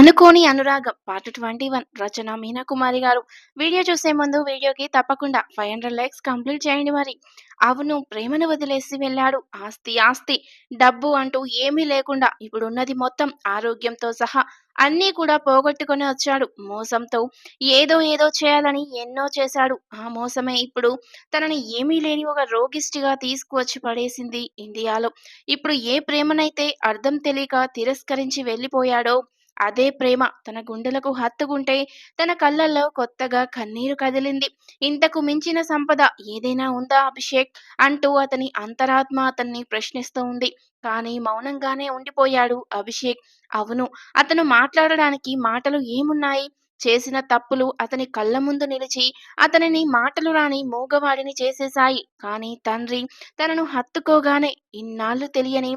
అనుకోని అనురాగం part twenty one రచన మీనాకుమారి గారు. వీడియో చూసే ముందు వీడియోకి తప్పకుండా ఫైవ్ హండ్రెడ్ లైక్స్ కంప్లీట్ చేయండి మరి. అవును ప్రేమను వదిలేసి వెళ్ళాడు. ఆస్తి ఆస్తి. డబ్బు అంటూ ఏమీ లేకుండా ఇప్పుడున్నది మొత్తం ఆరోగ్యంతో సహా అన్నీ కూడా పోగొట్టుకొని వచ్చాడు. మోసంతో ఏదో ఏదో చేయాలని ఎన్నో చేశాడు. ఆ మోసమే ఇప్పుడు తనని ఏమీ లేని ఒక రోగిస్టిగా తీసుకువచ్చి పడేసింది ఇండియాలో. ఇప్పుడు ఏ ప్రేమనైతే అర్థం తెలియక తిరస్కరించి వెళ్ళిపోయాడో అదే ప్రేమ. తన గుండెలకు హత్తుకుంటే తన కళ్ళల్లో కొత్తగా కన్నీరు కదిలింది. ఇంతకు మించిన సంపద ఏదైనా ఉందా అభిషేక్? అంటూ అతని అంతరాత్మ అతన్ని ప్రశ్నిస్తూ ఉంది. కానీ మౌనంగానే ఉండిపోయాడు అభిషేక్. అవును అతను మాట్లాడడానికి మాటలు ఏమున్నాయి? చేసిన తప్పులు అతని కళ్ళ ముందు నిలిచి అతనిని మాటలు రాని మూగవాడిని చేసేశాయి. కానీ తండ్రి తనను హత్తుకోగానే ఇన్నాళ్ళు తెలియని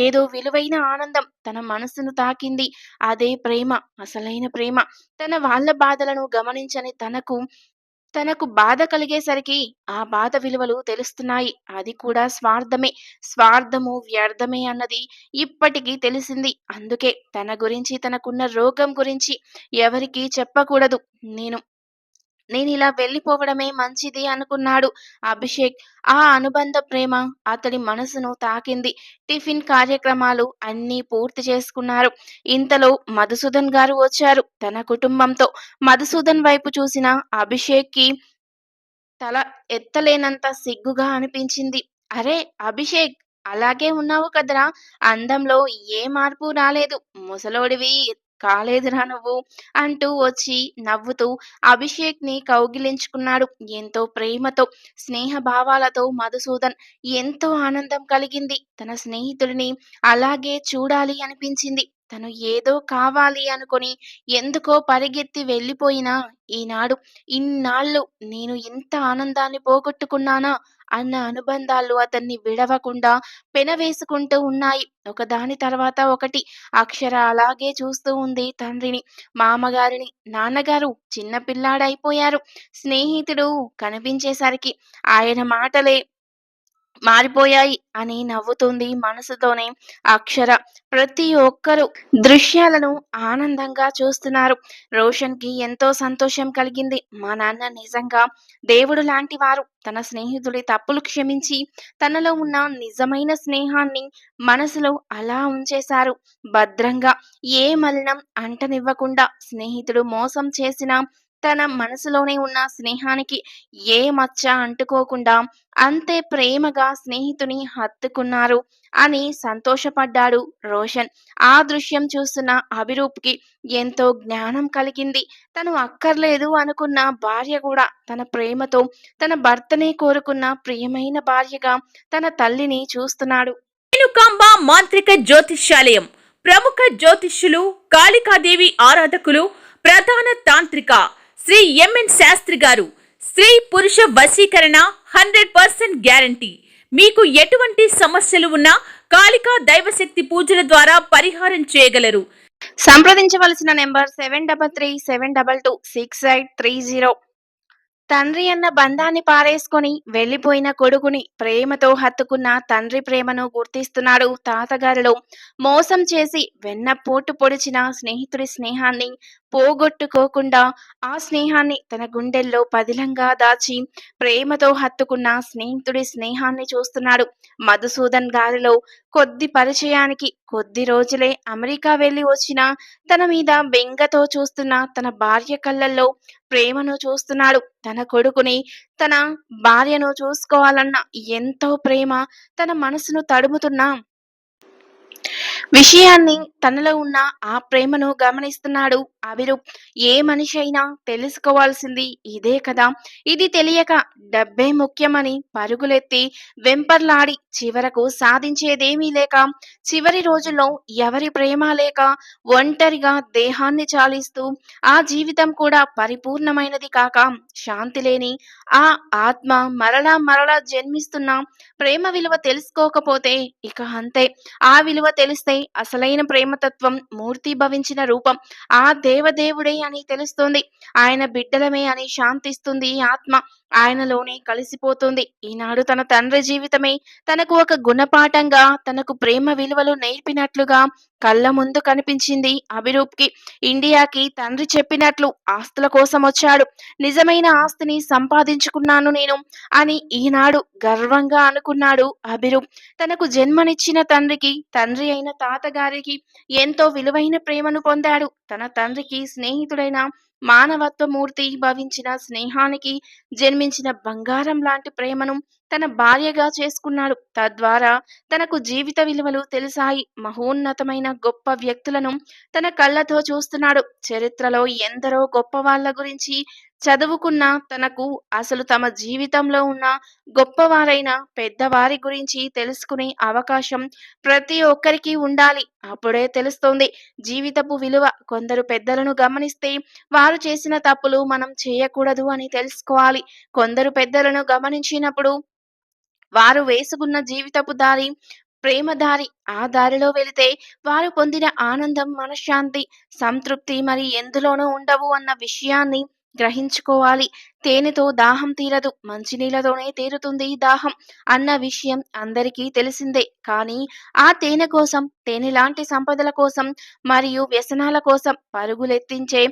ఏదో విలువైన ఆనందం తన మనసును తాకింది. అదే ప్రేమ అసలైన ప్రేమ. తన వాళ్ళ బాధలను గమనించని తనకు తనకు బాధ కలిగేసరికి ఆ బాధ విలువలు తెలుస్తున్నాయి. అది కూడా స్వార్థమే. స్వార్థము వ్యర్థమే అన్నది ఇప్పటికీ తెలిసింది. అందుకే తన గురించి తనకున్న రోగం గురించి ఎవరికీ చెప్పకూడదు. నేను నేను ఇలా వెళ్ళిపోవడమే మంచిది అనుకున్నాడు అభిషేక్. ఆ అనుబంధ ప్రేమ అతడి మనసును తాకింది. టిఫిన్ కార్యక్రమాలు అన్నీ పూర్తి చేసుకున్నారు. ఇంతలో మధుసూదన్ గారు వచ్చారు తన కుటుంబంతో. మధుసూదన్ వైపు చూసిన అభిషేక్కి తల ఎత్తలేనంత సిగ్గుగా అనిపించింది. అరే అభిషేక్ అలాగే ఉన్నావు కదరా. అందంలో ఏ మార్పు రాలేదు. ముసలోడివి కాలేదురా నువ్వు అంటూ వచ్చి నవ్వుతూ అభిషేక్ని కౌగిలించుకున్నాడు. ఎంతో ప్రేమతో స్నేహ భావాలతో మధుసూదన్ ఎంతో ఆనందం కలిగింది. తన స్నేహితుడిని అలాగే చూడాలి అనిపించింది. తను ఏదో కావాలి అనుకొని ఎందుకో పరిగెత్తి వెళ్ళిపోయినా ఈనాడు ఇన్నాళ్ళు నేను ఇంత ఆనందాన్ని పోగొట్టుకున్నానా? అన్న అనుబంధాలు అతన్ని విడవకుండా పెనవేసుకుంటూ ఉన్నాయి. ఒకదాని తర్వాత ఒకటి అక్షర అలాగే చూస్తూ ఉంది తండ్రిని. మామగారిని నాన్నగారు చిన్న పిల్లాడైపోయారు. స్నేహితుడు కనిపించేసరికి ఆయన మాటలే మారిపోయాయి అని నవ్వుతుంది మనసుతోనే అక్షర. ప్రతి ఒక్కరూ దృశ్యాలను ఆనందంగా చూస్తున్నారు. రోషన్కి ఎంతో సంతోషం కలిగింది. మా నాన్న నిజంగా దేవుడు లాంటి వారు. తన స్నేహితుడి తప్పులు క్షమించి తనలో ఉన్న నిజమైన స్నేహాన్ని మనసులో అలా ఉంచేశారు. భద్రంగా ఏ మలినం అంటనివ్వకుండా స్నేహితుడు మోసం చేసిన తన మనసులోనే ఉన్న స్నేహానికి ఏ మచ్చ అంటుకోకుండా అంతే ప్రేమగా స్నేహితుని హత్తుకున్నారు అని సంతోషపడ్డాడు రోషన్. ఆ దృశ్యం చూస్తున్న అభిరూప్కి ఎంతో జ్ఞానం కలిగింది. తను అక్కర్లేదు అనుకున్న భార్య కూడా తన ప్రేమతో తన భర్తనే కోరుకున్న ప్రియమైన భార్యగా తన తల్లిని చూస్తున్నాడు. రేణుకాంబ మాంత్రిక జ్యోతిష్యాలయం. ప్రముఖ జ్యోతిష్యులు కాళికాదేవి ఆరాధకులు ప్రధాన తాంత్రిక శ్రీ ఎంఎన్ శాస్త్రి గారు. స్త్రీ పురుష వశీకరణ హండ్రెడ్ పర్సెంట్ గ్యారంటీ. మీకు ఎటువంటి సమస్యలు ఉన్నా కాళికా దైవశక్తి పూజల ద్వారా పరిహారం చేయగలరు. సంప్రదించవలసిన number seven double three seven double two six eight three zero. తండ్రి అన్న బంధాన్ని పారేసుకొని వెళ్ళిపోయిన కొడుకుని ప్రేమతో హత్తుకున్న తండ్రి ప్రేమను గుర్తిస్తున్నాడు తాతగారిలో. మోసం చేసి వెన్న పోటు పొడిచిన స్నేహితుడి స్నేహాన్ని పోగొట్టుకోకుండా ఆ స్నేహాన్ని తన గుండెల్లో పదిలంగా దాచి ప్రేమతో హత్తుకున్న స్నేహితుడి స్నేహాన్ని చూస్తున్నాడు. మధుసూదన్ గారిలో కొద్ది పరిచయానికి కొద్ది రోజులే అమెరికా వెళ్ళి వచ్చిన తన మీద బెంగతో చూస్తున్న తన భార్య కళ్ళల్లో ప్రేమను చూస్తున్నాడు. తన కొడుకుని తన భార్యను చూసుకోవాలన్న ఎంతో ప్రేమ తన మనసును తడుముతున్నా విషయాన్ని తనలో ఉన్న ఆ ప్రేమను గమనిస్తున్నాడు అభిరూప్ ఏ మనిషి అయినా తెలుసుకోవాల్సింది ఇదే కదా. ఇది తెలియక డబ్బే ముఖ్యమని పరుగులెత్తి వెంపర్లాడి చివరకు సాధించేదేమీ లేక చివరి రోజుల్లో ఎవరి ప్రేమ లేక ఒంటరిగా దేహాన్ని చాలిస్తూ ఆ జీవితం కూడా పరిపూర్ణమైనది కాక శాంతి లేని ఆ ఆత్మ మరలా మరలా జన్మిస్తున్న ప్రేమ విలువ తెలుసుకోకపోతే ఇక అంతే. ఆ విలువ తెలిస్తే అసలైన ప్రేమ మూర్తి భవించిన రూపం ఆ దేవదేవుడే అని తెలుస్తుంది. ఆయన బిడ్డలమే అని శాంతిస్తుంది ఆత్మ. ఆయనలోనే కలిసిపోతుంది. ఈనాడు తన తండ్రి జీవితమే తనకు ఒక గుణపాఠంగా తనకు ప్రేమ విలువలు నేర్పినట్లుగా కళ్ళ ముందు కనిపించింది అభిరూప్కి. ఇండియాకి తండ్రి చెప్పినట్లు ఆస్తుల కోసం వచ్చాడు. నిజమైన ఆస్తిని సంపాదించుకున్నాను నేను అని ఈనాడు గర్వంగా అనుకున్నాడు అభిరూప్. తనకు జన్మనిచ్చిన తండ్రికి తండ్రి అయిన తాతగారికి ఎంతో విలువైన ప్రేమను పొందాడు. తన తండ్రికి స్నేహితుడైన మానవత్వమూర్తి భవించిన స్నేహానికి జన్మించిన బంగారం లాంటి ప్రేమను తన భార్యగా చేసుకున్నాడు. తద్వారా తనకు జీవిత విలువలు తెలిసాయి. మహోన్నతమైన గొప్ప వ్యక్తులను తన కళ్ళతో చూస్తున్నాడు. చరిత్రలో ఎందరో గొప్ప వాళ్ళ గురించి చదువుకున్న తనకు అసలు తమ జీవితంలో ఉన్న గొప్పవారైన పెద్దవారి గురించి తెలుసుకునే అవకాశం ప్రతి ఒక్కరికి ఉండాలి. అప్పుడే తెలుస్తుంది. జీవితపు విలువ కొందరు పెద్దలను గమనిస్తే వారు చేసిన తప్పులు మనం చేయకూడదు అని తెలుసుకోవాలి. కొందరు పెద్దలను గమనించినప్పుడు వారు వేసుకున్న జీవితపు దారి ప్రేమ దారి ఆ దారిలో వెళితే వారు పొందిన ఆనందం మనశ్శాంతి సంతృప్తి మరి ఎందులోనూ ఉండవు అన్న విషయాన్ని గ్రహించుకోవాలి. తేనెతో దాహం తీరదు మంచినీళ్ళతోనే తీరుతుంది దాహం అన్న విషయం అందరికీ తెలిసిందే. కానీ ఆ తేనె కోసం తేనె లాంటి సంపదల కోసం మరియు వ్యసనాల కోసం పరుగులెత్తించే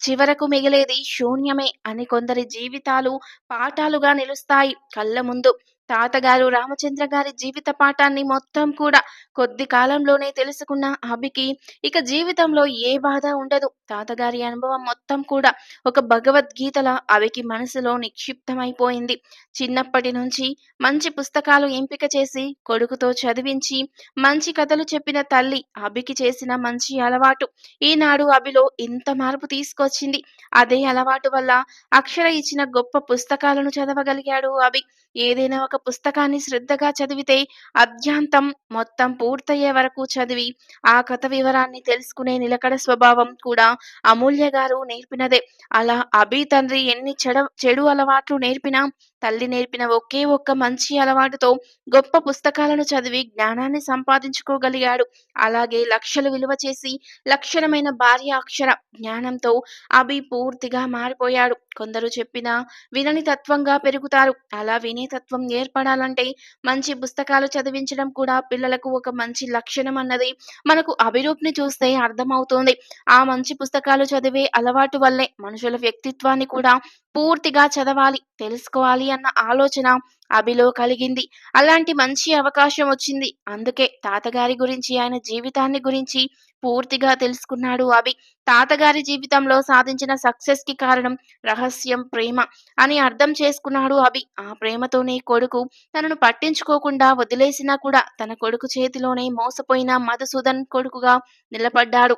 చివరకు మిగిలేది శూన్యమే అని కొందరి జీవితాలు పాఠాలుగా నిలుస్తాయి కళ్ళ ముందు. తాతగారు రామచంద్ర గారి జీవిత పాఠాన్ని మొత్తం కూడా కొద్ది కాలంలోనే తెలుసుకున్న అభికి ఇక జీవితంలో ఏ బాధ ఉండదు. తాతగారి అనుభవం మొత్తం కూడా ఒక భగవద్గీతల అవికి మనసులో నిక్షిప్తమైపోయింది. చిన్నప్పటి నుంచి మంచి పుస్తకాలు ఎంపిక చేసి కొడుకుతో చదివించి మంచి కథలు చెప్పిన తల్లి అభికి చేసిన మంచి అలవాటు. ఈనాడు అభిలో ఇంత మార్పు తీసుకొచ్చింది. అదే అలవాటు వల్ల అక్షర ఇచ్చిన గొప్ప పుస్తకాలను చదవగలిగాడు అభి. ఏదైనా ఒక పుస్తకాన్ని శ్రద్ధగా చదివితే అభ్యాంతం మొత్తం పూర్తయ్యే వరకు చదివి ఆ కథ వివరాన్ని తెలుసుకునే నిలకడ స్వభావం కూడా అమూల్య గారు నేర్పినదే. అలా అభి తండ్రి ఎన్ని చెడ చెడు అలవాట్లు నేర్పినా తల్లి నేర్పిన ఒకే ఒక్క మంచి అలవాటుతో గొప్ప పుస్తకాలను చదివి జ్ఞానాన్ని సంపాదించుకోగలిగాడు. అలాగే లక్షలు విలువ చేసి లక్షణమైన భార్య అక్షర జ్ఞానంతో అభి పూర్తిగా మారిపోయాడు. కొందరు చెప్పిన వినని తత్వంగా పెరుగుతారు. అలా వినే తత్వం ఏర్పడాలంటే మంచి పుస్తకాలు చదివించడం కూడా పిల్లలకు ఒక మంచి లక్షణం అన్నది మనకు అభిరూప్ని చూస్తే అర్థమవుతోంది. ఆ మంచి పుస్తకాలు చదివే అలవాటు వల్లే మనుషుల వ్యక్తిత్వాన్ని కూడా పూర్తిగా చదవాలి తెలుసుకోవాలి అన్న ఆలోచన అభిలో కలిగింది. అలాంటి మంచి అవకాశం వచ్చింది. అందుకే తాతగారి గురించి ఆయన జీవితాన్ని గురించి పూర్తిగా తెలుసుకున్నాడు అభి. తాతగారి జీవితంలో సాధించిన సక్సెస్కి కారణం రహస్యం ప్రేమ అని అర్థం చేసుకున్నాడు అభి. ఆ ప్రేమతోనే కొడుకు తనను పట్టించుకోకుండా వదిలేసినా కూడా తన కొడుకు చేతిలోనే మోసపోయిన మధుసూదన్ కొడుకుగా నిలబడ్డాడు.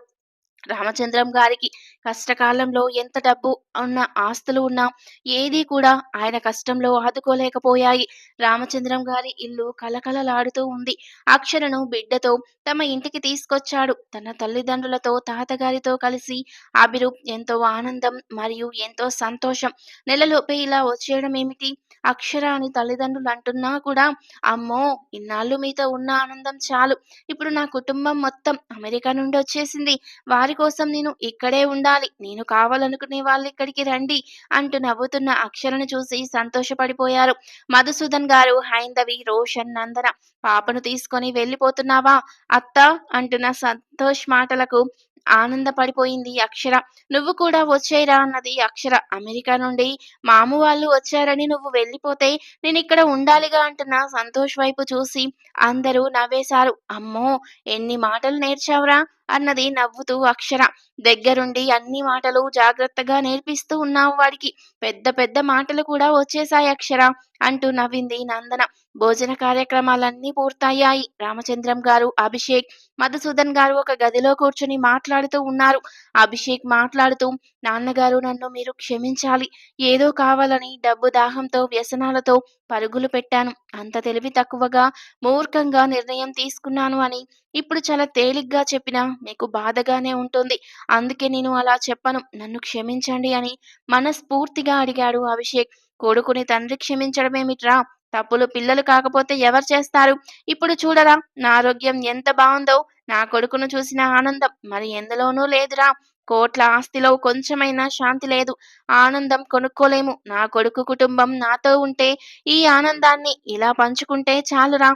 రామచంద్రం గారికి కష్టకాలంలో ఎంత డబ్బు ఉన్న ఆస్తులు ఉన్నా ఏదీ కూడా ఆయన కష్టంలో ఆదుకోలేకపోయాయి. రామచంద్రం గారి ఇల్లు కలకలలాడుతూ ఉంది. అక్షరను బిడ్డతో తమ ఇంటికి తీసుకొచ్చాడు. తన తల్లిదండ్రులతో తాతగారితో కలిసి అభిరు ఎంతో ఆనందం మరియు ఎంతో సంతోషం. నెలలోపే ఇలా వచ్చేయడం ఏమిటి? అక్షర అని తల్లిదండ్రులు అంటున్నా కూడా అమ్మో ఇన్నాళ్ళు మీతో ఉన్న ఆనందం చాలు. ఇప్పుడు నా కుటుంబం మొత్తం అమెరికా నుండి వచ్చేసింది. వారి కోసం నేను ఇక్కడే ఉండాలి. నేను కావాలనుకునే వాళ్ళు ఇక్కడికి రండి అంటూ నవ్వుతున్న అక్షరను చూసి సంతోషపడిపోయారు. మధుసూదన్ గారు హైందవి రోషన్ నందన పాపను తీసుకొని వెళ్ళిపోతున్నావా అత్త? అంటున్న సంతోష్ మాటలకు ఆనందపడిపోయింది అక్షర. నువ్వు కూడా వచ్చేయరా అన్నది అక్షర. అమెరికా నుండి మాము వాళ్ళు వచ్చారని నువ్వు వెళ్ళిపోతే నేను ఇక్కడ ఉండాలిగా అంటున్న సంతోష్ వైపు చూసి అందరూ నవ్వేశారు. అమ్మో ఎన్ని మాటలు నేర్చావురా అన్నది నవ్వుతూ అక్షర. దగ్గరుండి అన్ని మాటలు జాగ్రత్తగా నేర్పిస్తూ ఉన్నావు వాడికి. పెద్ద పెద్ద మాటలు కూడా వచ్చేశాయి అక్షర అంటూ నవ్వింది నందన. భోజన కార్యక్రమాలన్నీ పూర్తయ్యాయి. రామచంద్రం గారు అభిషేక్ మధుసూదన్ గారు ఒక గదిలో కూర్చుని మాట్లాడుతూ ఉన్నారు. అభిషేక్ మాట్లాడుతూ నాన్నగారు నన్ను మీరు క్షమించాలి. ఏదో కావాలని డబ్బు దాహంతో వ్యసనాలతో పరుగులు పెట్టాను. అంత తెలివి తక్కువగా మూర్ఖంగా నిర్ణయం తీసుకున్నాను అని ఇప్పుడు చాలా తేలిగ్గా చెప్పినా మీకు బాధగానే ఉంటుంది. అందుకే నేను అలా చెప్పను. నన్ను క్షమించండి అని మనస్ఫూర్తిగా అడిగాడు అభిషేక్. కొడుకుని తండ్రి క్షమించడమేమిట్రా? తప్పులు పిల్లలు కాకపోతే ఎవరు చేస్తారు? ఇప్పుడు చూడరా నా ఆరోగ్యం ఎంత బాగుందో నా కొడుకును చూసిన ఆనందం. మరి ఎందులోనూ లేదురా. కోట్ల ఆస్తిలో కొంచెమైనా శాంతి లేదు. ఆనందం కొనుక్కోలేము. నా కొడుకు కుటుంబం నాతో ఉంటే ఈ ఆనందాన్ని ఇలా పంచుకుంటే చాలురా.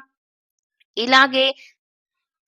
ఇలాగే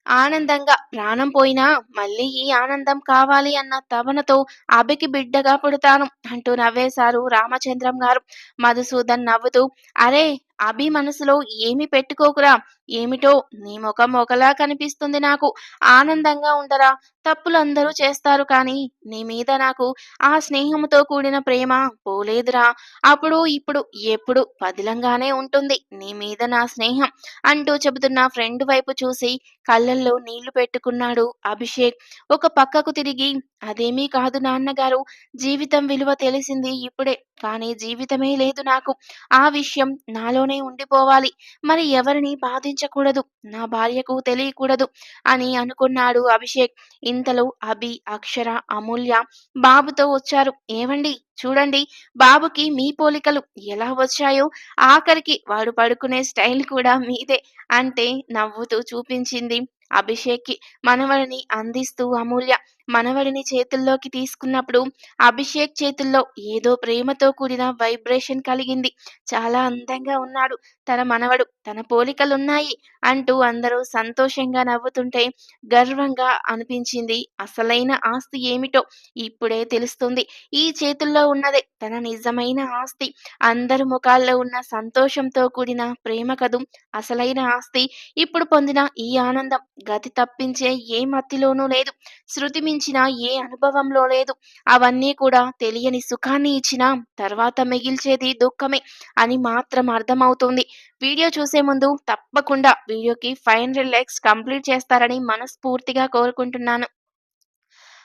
ఆనందంగా ప్రాణం పోయినా మళ్ళీ ఈ ఆనందం కావాలి అన్న తవనతో అభికి బిడ్డగా పుడతాను అంటూ నవ్వేశారు రామచంద్రం గారు. మధుసూదన్ నవ్వుతూ అరే అభి మనసులో ఏమి పెట్టుకోకురా? ఏమిటో నీ ముఖం ఒకలా కనిపిస్తుంది నాకు. ఆనందంగా ఉండరా? తప్పులందరూ చేస్తారు కానీ నీ మీద నాకు ఆ స్నేహంతో కూడిన ప్రేమ పోలేదురా. అప్పుడు ఇప్పుడు ఎప్పుడు పదిలంగానే ఉంటుంది నీ మీద నా స్నేహం అంటూ చెబుతున్న ఫ్రెండ్ వైపు చూసి కళ్ళల్లో నీళ్ళు పెట్టుకున్నాడు అభిషేక్. ఒక పక్కకు తిరిగి అదేమీ కాదు నాన్నగారు జీవితం విలువ తెలిసింది ఇప్పుడే కానీ జీవితమే లేదు నాకు. ఆ విషయం నాలో ఇంట్లోనే ఉండిపోవాలి. మరి ఎవరిని బాధించకూడదు? నా భార్యకు తెలియకూడదు అని అనుకున్నాడు అభిషేక్. ఇంతలో అభి అక్షర అమూల్య బాబుతో వచ్చారు. ఏవండి? చూడండి బాబుకి మీ పోలికలు ఎలా వచ్చాయో? ఆఖరికి వాడు పడుకునే స్టైల్ కూడా మీదే అంటే నవ్వుతూ చూపించింది అభిషేక్కి మనవడిని అందిస్తూ అమూల్య. మనవడిని చేతుల్లోకి తీసుకున్నప్పుడు అభిషేక్ చేతుల్లో ఏదో ప్రేమతో కూడిన వైబ్రేషన్ కలిగింది. చాలా అందంగా ఉన్నాడు. తన మనవడు తన పోలికలున్నాయి అంటూ అందరూ సంతోషంగా నవ్వుతుంటే గర్వంగా అనిపించింది. అసలైన ఆస్తి ఏమిటో ఇప్పుడే తెలుస్తుంది. ఈ చేతుల్లో ఉన్నదే తన నిజమైన ఆస్తి. అందరి ముఖాల్లో ఉన్న సంతోషంతో కూడిన ప్రేమ కదు అసలైన ఆస్తి. ఇప్పుడు పొందిన ఈ ఆనందం గతి తప్పించే ఏ మత్తిలోనూ లేదు. శృతి మించిన ఏ అనుభవంలో లేదు. అవన్నీ కూడా తెలియని సుఖాన్ని ఇచ్చిన తర్వాత మిగిల్చేది దుఃఖమే అని మాత్రం అర్థమవుతుంది. వీడియో చూసే ముందు తప్పకుండా వీడియోకి ఫైవ్ హండ్రెడ్ లైక్స్ కంప్లీట్ చేస్తారని మనస్ఫూర్తిగా కోరుకుంటున్నాను.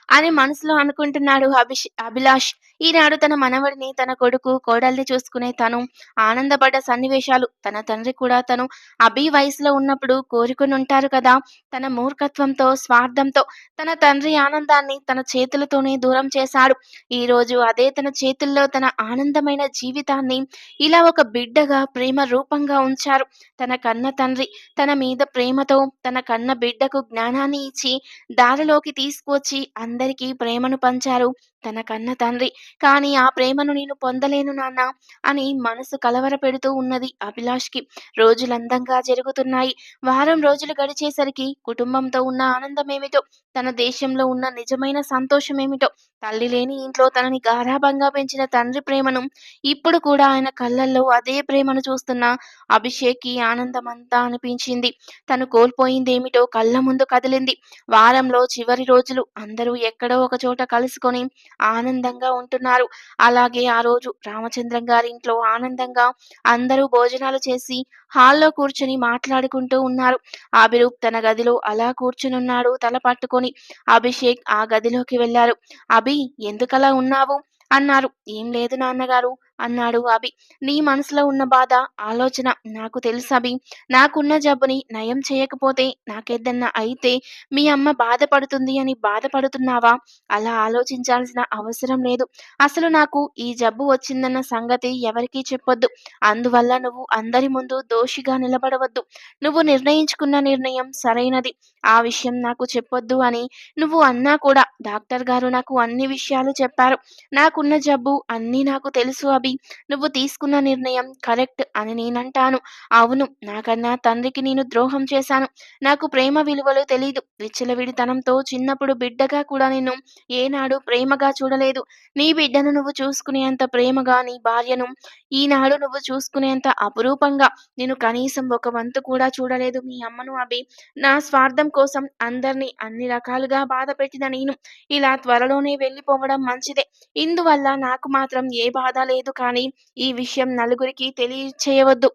అని మనసులో అనుకుంటున్నాడు అభిష్ అభిలాష్. ఈనాడు తన మనవడిని తన కొడుకు కోడల్ని చూసుకునే తను ఆనందపడ్డ సన్నివేశాలు తన తండ్రి కూడా తను అభి వయసులో ఉన్నప్పుడు కోరుకుని ఉంటారు కదా. తన మూర్ఖత్వంతో స్వార్థంతో తన తండ్రి ఆనందాన్ని తన చేతులతోనే దూరం చేశాడు. ఈ రోజు అదే తన చేతుల్లో తన ఆనందమైన జీవితాన్ని ఇలా ఒక బిడ్డగా ప్రేమ రూపంగా ఉంచారు. తన కన్న తండ్రి తన మీద ప్రేమతో తన కన్న బిడ్డకు జ్ఞానాన్ని ఇచ్చి దారిలోకి తీసుకువచ్చి అందరికీ ప్రేమను పంచారు. తన కన్న తండ్రి. కానీ ఆ ప్రేమను నేను పొందలేను నాన్న అని మనసు కలవర పెడుతూ ఉన్నది అభిలాష్కి. రోజులు అందంగా జరుగుతున్నాయి. వారం రోజులు గడిచేసరికి కుటుంబంతో ఉన్న ఆనందం ఏమిటో తన దేశంలో ఉన్న నిజమైన సంతోషం ఏమిటో తల్లి లేని ఇంట్లో తనని గారాభంగా పెంచిన తండ్రి ప్రేమను ఇప్పుడు కూడా ఆయన కళ్ళల్లో అదే ప్రేమను చూస్తున్న అభిషేక్కి ఆనందం అంతా అనిపించింది. తను కోల్పోయిందేమిటో కళ్ళ ముందు కదిలింది. వారంలో చివరి రోజులు అందరూ ఎక్కడో ఒక చోట కలుసుకొని ఆనందంగా ఉంటున్నారు. అలాగే ఆ రోజు రామచంద్రం గారి ఇంట్లో ఆనందంగా అందరూ భోజనాలు చేసి హాల్లో కూర్చుని మాట్లాడుకుంటూ ఉన్నారు. అభిరూప్ తన గదిలో అలా కూర్చునున్నాడు తల పట్టుకొని. అభిషేక్ ఆ గదిలోకి వెళ్ళారు అభి ఎందుకలా ఉన్నావు? అన్నారు. ఏం లేదు నాన్నగారు. అన్నాడు అభి. నీ మనసులో ఉన్న బాధ ఆలోచన నాకు తెలుసు అభి. నాకున్న జబ్బుని నయం చేయకపోతే నాకేదన్నా అయితే మీ అమ్మ బాధపడుతుంది అని బాధపడుతున్నావా? అలా ఆలోచించాల్సిన అవసరం లేదు. అసలు నాకు ఈ జబ్బు వచ్చిందన్న సంగతి ఎవరికీ చెప్పొద్దు. అందువల్ల నువ్వు అందరి ముందు దోషిగా నిలబడవద్దు. నువ్వు నిర్ణయించుకున్న నిర్ణయం సరైనది. ఆ విషయం నాకు చెప్పొద్దు అని నువ్వు అన్నా కూడా డాక్టర్ గారు నాకు అన్ని విషయాలు చెప్పారు. నాకున్న జబ్బు అన్నీ నాకు తెలుసు అభి. నువ్వు తీసుకున్న నిర్ణయం కరెక్ట్ అని నేనంటాను. అవును నాకన్నా తండ్రికి నేను ద్రోహం చేశాను. నాకు ప్రేమ విలువలు తెలీదు. విచ్చలవిడితనంతో చిన్నప్పుడు బిడ్డగా కూడా నేను ఏనాడు ప్రేమగా చూడలేదు. నీ బిడ్డను నువ్వు చూసుకునేంత ప్రేమగా నీ భార్యను ఈనాడు నువ్వు చూసుకునేంత అపురూపంగా నేను కనీసం ఒక వంతు కూడా చూడలేదు. మీ అమ్మను అభి నా స్వార్థం కోసం అందరినీ అన్ని రకాలుగా బాధ పెట్టిన నేను. ఇలా త్వరలోనే వెళ్ళిపోవడం మంచిదే. ఇందువల్ల నాకు మాత్రం ఏ బాధ లేదు కానీ ఈ విషయం నలుగురికి తెలియచేయవద్దు.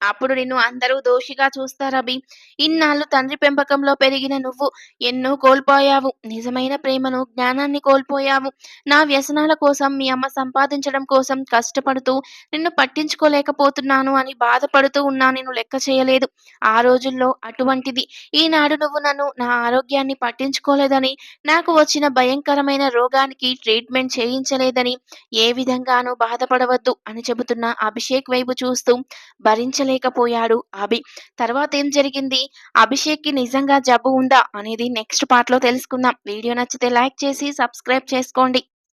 అప్పుడు నిన్ను అందరూ దోషిగా చూస్తారభి ఇన్నాళ్ళు తండ్రి పెంపకంలో పెరిగిన నువ్వు ఎన్నో కోల్పోయావు. నిజమైన ప్రేమను జ్ఞానాన్ని కోల్పోయావు. నా వ్యసనాల కోసం మీ అమ్మ సంపాదించడం కోసం కష్టపడుతూ నిన్ను పట్టించుకోలేకపోతున్నాను అని బాధపడుతూ ఉన్నా నేను లెక్క చేయలేదు. ఆ రోజుల్లో అటువంటిది. ఈనాడు నువ్వు నన్ను నా ఆరోగ్యాన్ని పట్టించుకోలేదని నాకు వచ్చిన భయంకరమైన రోగానికి ట్రీట్మెంట్ చేయించలేదని ఏ విధంగానూ బాధపడవద్దు అని చెబుతున్న అభిషేక్ వైపు చూస్తూ భరించలేకపోయాడు అభి. తర్వాత ఏం జరిగింది? అభిషేక్కి నిజంగా జబ్బు ఉందా అనేది నెక్స్ట్ పార్ట్లో తెలుసుకుందాం. వీడియో నచ్చితే లైక్ చేసి సబ్స్క్రైబ్ చేసుకోండి.